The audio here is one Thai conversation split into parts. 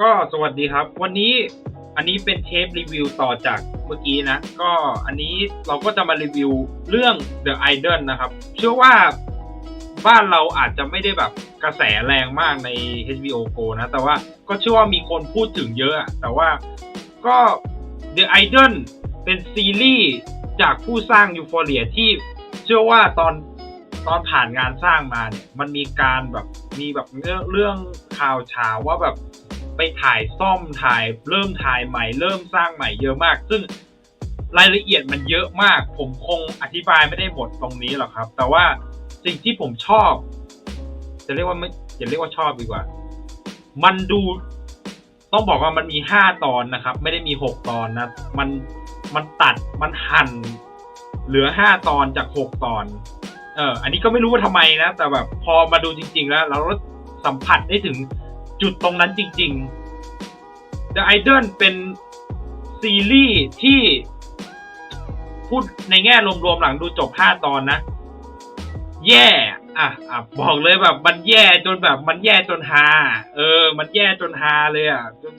ก็สวัสดีครับ วันนี้อันนี้เป็นเทปรีวิวต่อจากเมื่อกี้นะ ก็อันนี้เราก็จะมารีวิวเรื่อง The Idol นะครับ เชื่อว่าบ้านเราอาจจะไม่ได้แบบกระแสแรงมากใน HBO Go นะ แต่ว่าก็เชื่อว่ามีคนพูดถึงเยอะ แต่ว่าก็ The Idol เป็นซีรีส์จากผู้สร้าง Euphoria ที่เชื่อว่าตอนตอนผ่านงานสร้างมาเนี่ยมันมีการแบบมีแบบเรื่องเรื่องข่าวเช้าว่าแบบ ไปถ่ายซ่อมถ่ายเริ่มถ่ายใหม่ เริ่มสร้างใหม่เยอะมาก ซึ่งรายละเอียดมันเยอะมาก ผมคงอธิบายไม่ได้หมดตรงนี้หรอกครับ แต่ว่าสิ่งที่ผมชอบ จะเรียกว่าไม่จะเรียกว่าชอบดีกว่า มันดูต้องบอกว่ามันมีห้าตอนนะครับ ไม่ได้มีหกตอนนะ มันมันตัดมันหั่นเหลือห้าตอนจากหกตอน เออ อันนี้ก็ไม่รู้ว่าทำไมนะ แต่แบบพอมาดูจริง ๆ แล้ว เราสัมผัสได้ถึง จุดตรงนั้นจริง ๆ The Idol เป็นซีรีส์ที่พูดในแง่รวมๆหลังดูจบห้าตอนนะ แย่อะอะบอกเลยแบบมันแย่จนแบบมันแย่จนฮาเออ มันแย่จนฮาเลยอะจน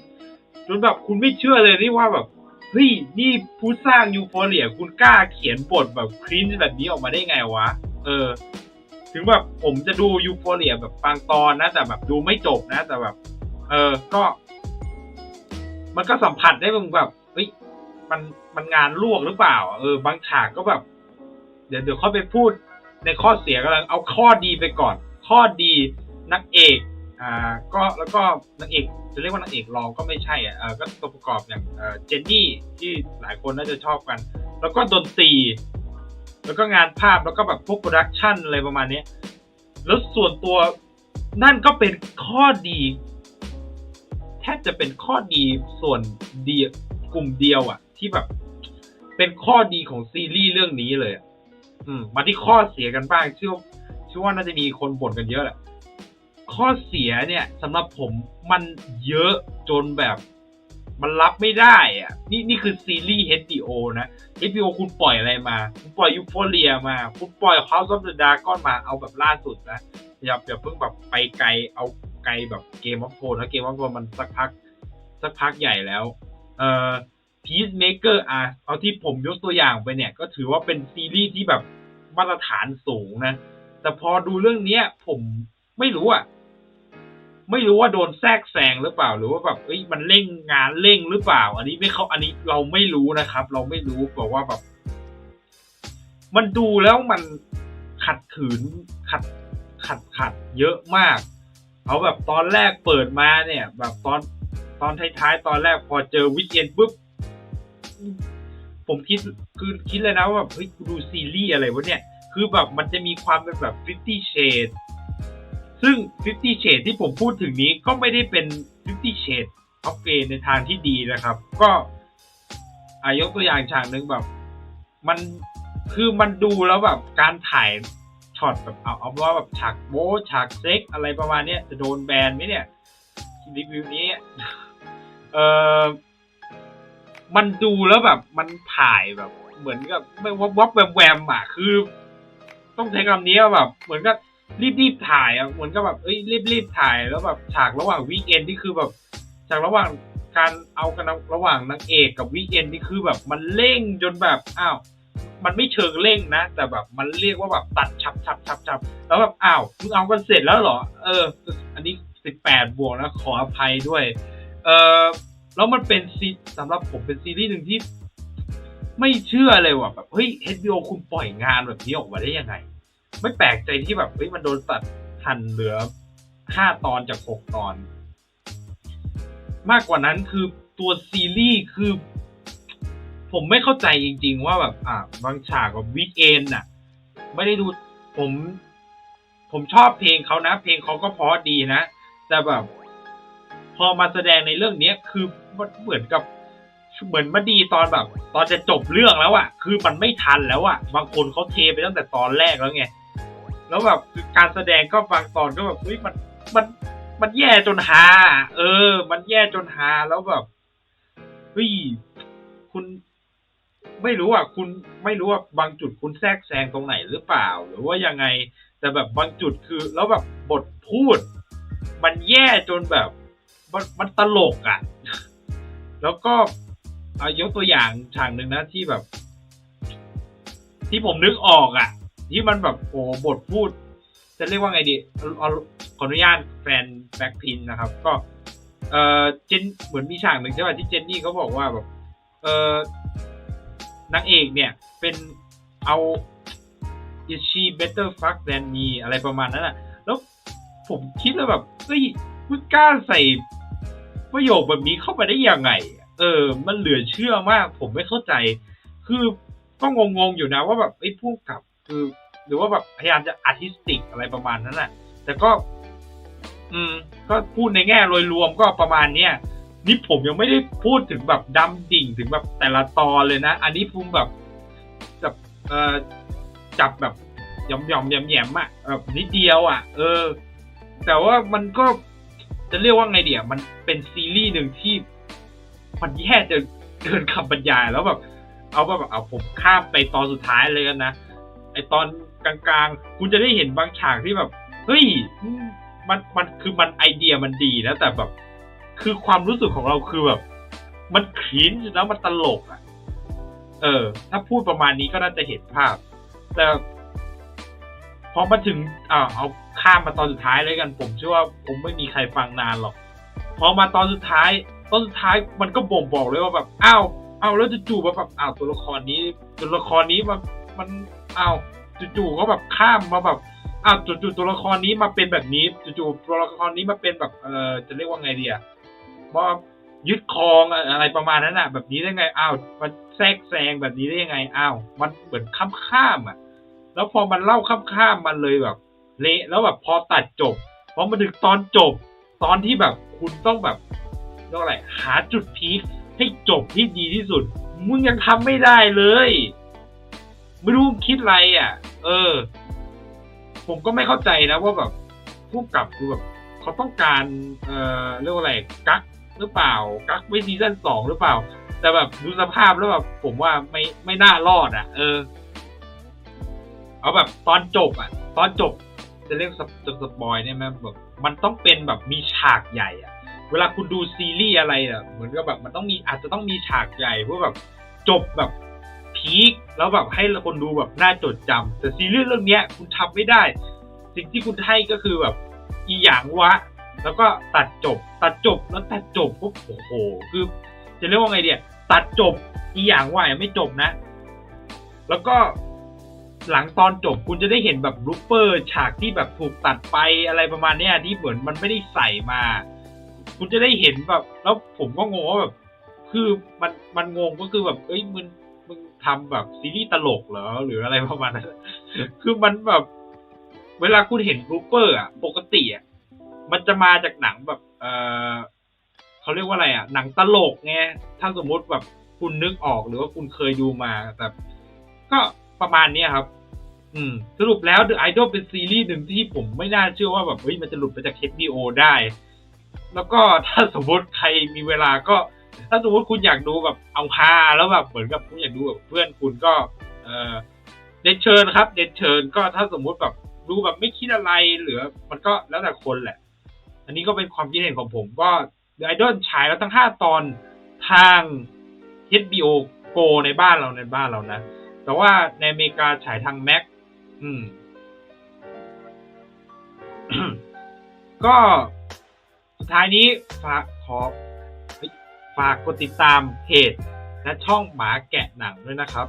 จนแบบคุณไม่เชื่อเลยนี่ว่าแบบเฮ้ยนี่ผู้สร้างยูโฟเรียคุณกล้าเขียนบทแบบครินแบบนี้ออกมาได้ไงวะ เออ ถึงแบบผมจะดูยูโฟเรียแบบบางตอนนะ แต่แบบดูไม่จบนะ แต่แบบ เออก็ มันก็สัมผัสได้มึงแบบเฮ้ยมันมันงานลวกหรือเปล่า เออ บางฉากก็แบบ เดี๋ยวเดี๋ยวเขาไปพูดในข้อเสียกันเอาข้อดีไปก่อน ข้อดีนักเอก อ่า ก็แล้วก็นางเอกจะเรียกว่านางเอกรองก็ไม่ใช่อะก็ตัวประกอบอย่างเออเจนนี่ที่หลายคนน่าจะชอบกัน แล้วก็ดนตรี แล้วก็งานภาพแล้วก็แบบพวกโปรดักชันอะไรประมาณนี้แล้วส่วนตัวนั่นก็เป็นข้อดี แทบจะเป็นข้อดีส่วนเดียวกลุ่มเดียวอะที่แบบ เป็นข้อดีของซีรีส์เรื่องนี้เลยอะอืม มาที่ข้อเสียกันบ้างเชื่อเชื่อว่าน่าจะมีคนบ่นกันเยอะแหละข้อเสียเนี่ยสำหรับผมมันเยอะจนแบบ มันรับไม่ได้อะนี่นี่คือซีรีส์ HBO นะ HBO คุณปล่อยอะไรมา คุณปล่อยยูโฟเรียมา คุณปล่อย House of the Dragon มาเอาแบบล่าสุดนะ อย่าอย่าเพิ่งแบบไปไกลเอาไกลแบบเกม of Thrones นะเกม of Thrones มันสักพัก สักพักใหญ่แล้ว เอ่อ Peacemaker อะเอาที่ผมยกตัวอย่างไปเนี่ย ก็ถือว่าเป็นซีรีส์ที่แบบมาตรฐานสูงนะ แต่พอดูเรื่องเนี้ยผมไม่รู้อะ ไม่รู้ว่าโดนแทรกแซงหรือเปล่า หรือว่าแบบเอ้ยมันเร่งงานเร่งหรือเปล่า อันนี้ไม่เขาอันนี้เราไม่รู้นะครับ เราไม่รู้บอกว่าแบบ มันดูแล้วมันขัดขืนขัดขัดขัดเยอะมากเอาแบบตอนแรกเปิดมาเนี่ย แบบตอนตอนท้ายๆตอนแรกพอเจอวิกเอนปุ๊บผมคิดคือคิดเลยนะว่าแบบเฮ้ยดูซีรีส์อะไรวะเนี่ย คือแบบมันจะมีความเป็นแบบ Fifty Shades ซึ่ง Fifty Shades ที่ผมพูดถึงนี้ก็ไม่ได้เป็น Fifty Shades of Grey ในทางที่ดีนะครับ ก็อายกตัวอย่างฉากหนึ่งแบบ มันคือมันดูแล้วแบบการถ่ายช็อตแบบเอาเอาว่าแบบฉากโบฉากเซ็กอะไรประมาณเนี้ยจะโดนแบนไหมเนี่ยรีวิวนี้เออมันดูแล้วแบบมันถ่ายแบบ เหมือนกับไม่วับวับแวมแวมอะคือ ต้องใช้คำนี้ว่าแบบ เหมือนกับ รีบรีบถ่ายอะเหมือนกับแบบเอ้ยรีบรีบถ่ายแล้วแบบฉากระหว่างวีคเอนที่คือแบบฉากระหว่างการเอากันระหว่างนางเอกกับวีคเอนนี่คือแบบมันเร่งจนแบบอ้าวมันไม่เชิงเร่งนะ แต่แบบมันเรียกว่าแบบตัดฉับฉับฉับฉับแล้วแบบอ้าวมึงเอากันเสร็จแล้วเหรอ เออ อันนี้สิบแปดบวกนะขออภัยด้วย เออแล้วมันเป็นซีสำหรับผมเป็นซีรีส์หนึ่งที่ ไม่เชื่อเลยว่ะแบบเฮ้ย HBO คุณปล่อยงานแบบนี้ออกมาได้ยังไง ไม่แปลกใจที่แบบเฮ้ยมันโดนตัดหั่นเหลือห้าตอนจากหกตอน มากกว่านั้นคือตัวซีรีส์คือ ผมไม่เข้าใจจริง ๆ ว่าแบบ อ่าบางฉากกับวิกเอนน่ะ ไม่ได้ดูผม ผมชอบเพลงเขานะ เพลงเขาก็เพราะดีนะ แต่แบบ พอมาแสดงในเรื่องเนี้ย คือมันเหมือนกับเหมือนมาดีตอนแบบ ตอนจะจบเรื่องแล้วอะคือมันไม่ทันแล้วอะบางคนเขาเทไปตั้งแต่ตอนแรกแล้วไง แล้วแบบการแสดงก็บางตอนก็แบบเฮ้ยมันมันมันแย่จนฮาเออ มันแย่จนฮาแล้วแบบเฮ้ยคุณไม่รู้อะคุณไม่รู้ว่าบางจุดคุณแทรกแซงตรงไหนหรือเปล่า หรือว่ายังไง แต่แบบบางจุดคือ แล้วแบบบทพูด มันแย่จนแบบมันมันตลกอะ แล้วก็เอายกตัวอย่างฉากหนึ่งนะที่แบบ ที่ผมนึกออกอะ ที่มันแบบโอ้บทพูด จะเรียกว่าไงดีเอาขออนุญาตแฟนแบ็คพินนะครับ ก็เออเจนเหมือนมีฉากหนึ่งใช่ป่ะที่เจนนี่เขาบอกว่าแบบเออนางเอกเนี่ย เป็นเอา is she better fuck than me อะไรประมาณนั้นอะ แล้วผมคิดแล้วแบบเฮ้ยมึงกล้าใส่ประโยคแบบนี้เข้าไปได้ยังไง เออ มันเหลือเชื่อมาก ผมไม่เข้าใจ คือก็งงๆอยู่นะว่าแบบไอ้ยผู้กกับ คือ รือว่าแบบพยายามจะอาร์ติสติกอะไรประมาณนั้นน่ะแต่ก็ อืม ก็พูดในแง่โดยรวมก็ประมาณเนี้ยนี่ผมยังไม่ได้พูดถึงแบบดำดิ่งถึงแบบแต่ละตอนเลยนะ อันนี้ผมแบบแบบเอ่อจับแบบหย่อมหย่อมแยมแยมอะแบบนิดเดียวอะ เออ แต่ว่ามันก็จะเรียกว่าไงเดียวมันเป็นซีรีส์หนึ่งที่มันแย่จะเกินคำบรรยายแล้วแบบ เอาว่าแบบเอาผมข้ามไปตอนสุดท้ายเลยกันนะไอตอน กลางๆ คุณจะได้เห็นบางฉากที่แบบ เฮ้ย มัน มัน คือมันไอเดียมันดีนะ แต่แบบ คือความรู้สึกของเราคือแบบ มันคลีนแล้วมันตลกอะ เออ ถ้าพูดประมาณนี้ก็น่าจะเห็นภาพ แต่พอมาถึงอ่าเอาข้ามมาตอนสุดท้ายเลยกัน ผมเชื่อว่าผมไม่มีใครฟังนานหรอก พอมาตอนสุดท้าย ตอนสุดท้ายมันก็บ่งบอกเลยว่าแบบ อ้าว อ้าว แล้วจู่ๆแบบ อ้าว ตัวละครนี้ ตัวละครนี้มัน มัน อ้าว จู่ๆก็แบบข้ามมาแบบอ้าวจู่ๆตัวละครนี้มาเป็นแบบนี้จู่ๆตัวละครนี้มาเป็นแบบเออจะเรียกว่าไงดีอะว่ายึดครองอะไรประมาณนั้นอะแบบนี้ได้ไงอ้าวมันแทรกแซงแบบนี้ได้ยังไงอ้าวมันเหมือนข้ามข้ามๆอะแล้วพอมันเล่าข้ามข้ามๆมันเลยแบบเละแล้วแบบพอตัดจบพอมาถึงตอนจบ ตอนที่แบบคุณต้องแบบเรียกอะไรหาจุดพีคให้จบที่ดีที่สุด มึงยังทำไม่ได้เลย ไม่รู้คิดอะไรอะ เออ ผมก็ไม่เข้าใจนะว่าแบบผู้กับคือแบบเขาต้องการ เอ่อเรียกว่าอะไรกักหรือเปล่า กักไว้ซีซั่นสองหรือเปล่า แต่แบบดูสภาพแล้วแบบผมว่าไม่ไม่น่ารอดอะ เออ เอาแบบตอนจบอะ ตอนจบจะเรียกสปจะสปอยเนี่ยไหมแบบมันต้องเป็นแบบมีฉากใหญ่อะ เวลาคุณดูซีรีส์อะไรอะ เหมือนกับแบบมันต้องมีอาจจะต้องมีฉากใหญ่เพื่อแบบจบแบบ พีคแล้วแบบให้คนดูแบบน่าจดจำแต่ซีรีส์เรื่องเนี้ยคุณทำไม่ได้ สิ่งที่คุณให้ก็คือแบบอีหยังวะ แล้วก็ตัดจบ ตัดจบแล้วตัดจบปุ๊บโอ้โหคือ จะเรียกว่าไงเดียตัดจบอีหยังวะยังไม่จบนะ แล้วก็หลังตอนจบคุณจะได้เห็นแบบรูปเปอร์ ฉากที่แบบถูกตัดไปอะไรประมาณเนี้ยที่เหมือนมันไม่ได้ใส่มา คุณจะได้เห็นแบบ แล้วผมก็งงว่าแบบ คือมันมันงงก็คือแบบ เอ้ยมึงมึง ทำแบบซีรีส์ตลกเหรอ หรืออะไรประมาณนั้น คือมันแบบ เวลาคุณเห็นรูปเปอร์อะ ปกติอะ มันจะมาจากหนังแบบ เออเขาเรียกว่าอะไรอะ หนังตลกไง ถ้าสมมุติแบบคุณนึกออกหรือว่าคุณเคยดูมา แต่ ก็ประมาณเนี้ยครับ อืม สรุปแล้ว The Idol เป็นซีรีส์หนึ่งที่ผมไม่น่าเชื่อว่าแบบเฮ้ยมันจะหลุดไปจาก HBO ได้ แล้วก็ถ้าสมมติใครมีเวลาก็ ถ้าสมมติคุณอยากดูแบบเอาฮาแล้วแบบเหมือนกับคุณอยากดูแบบเพื่อนคุณก็ เออเดนเชิญครับ เดนเชิญก็ถ้าสมมุติแบบดูแบบไม่คิดอะไรหลือ มันก็แล้วแต่คนแหละ อันนี้ก็เป็นความคิดเห็นของผมก็ The Idol ฉายแล้วทั้งห้าตอนทาง HBO Go ในบ้านเราในบ้านเรานะ แต่ว่าในอเมริกาฉายทาง Mac อืม ก็สุดท้ายนี้ฝากขอ ฝากกดติดตามเพจและช่องหมาแกะหนังด้วยนะครับ